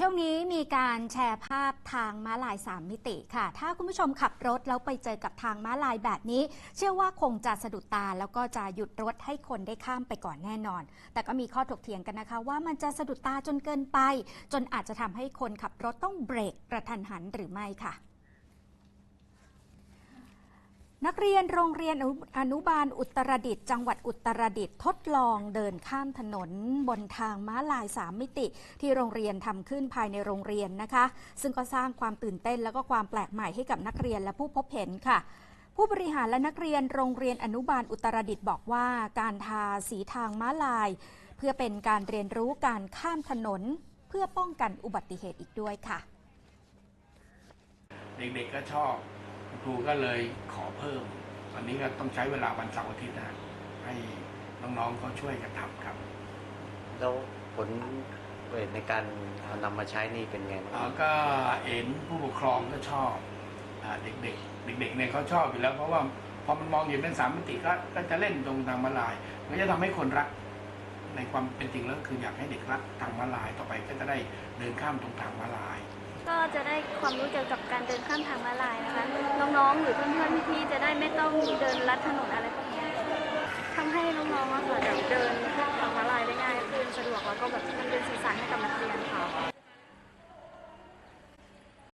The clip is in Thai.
ช่วงนี้มีการแชร์ภาพทางม้าลาย 3 มิติค่ะ ถ้าคุณผู้ชมขับรถแล้วไปเจอกับทางม้าลายแบบนี้ เชื่อว่าคงจะสะดุดตาแล้วก็จะหยุดรถให้คนได้ข้ามไปก่อนแน่นอน แต่ก็มีข้อถกเถียงกันนะคะ ว่ามันจะสะดุดตาจนเกินไป จนอาจจะทำให้คนขับรถต้องเบรกกระทันหันหรือไม่ค่ะ นักเรียนโรงเรียนอนุบาลอุตรดิตถ์จังหวัดอุตรดิตถ์ทดลองเดินข้ามถนนบนทางม้าลายสามมิติ ที่โรงเรียนทำขึ้นภายในโรงเรียนนะคะ ซึ่งก็สร้างความตื่นเต้นและก็ความแปลกใหม่ให้กับนักเรียนและผู้พบเห็นค่ะ ผู้บริหารและนักเรียนโรงเรียนอนุบาลอุตรดิตถ์บอกว่า การทาสีทางม้าลาย เพื่อเป็นการเรียนรู้การข้ามถนน เพื่อป้องกันอุบัติเหตุอีกด้วยค่ะ เด็กๆก็ชอบ คุณครูก็เลยขอเพิ่ม ตอนนี้ก็ต้องใช้เวลาวันเสาร์อาทิตย์นะให้น้องๆเขาช่วยกันทำครับ แล้วผลในการเอานำมาใช้นี่เป็นไงบ้างเอ่อก็เห็นผู้ปกครองก็ชอบอาเด็กๆ เด็กๆเนี่ยเขาชอบอยู่แล้ว เพราะว่าพอมันมองเห็นเป็นสามมิติก็ก็จะเล่นตรงทางมาลาย มันจะทำให้คนรัก ในความเป็นจริงแล้วคืออยากให้เด็กรักทางมาลายต่อไปก็จะได้เดินข้ามตรงทางมาลาย ก็จะได้ความรู้เกี่ยวกับการเดินข้ามทางม้าลายนะคะ น้องๆ หรือเพื่อนๆพี่ๆจะได้ไม่ต้องเดินลัดถนนอะไร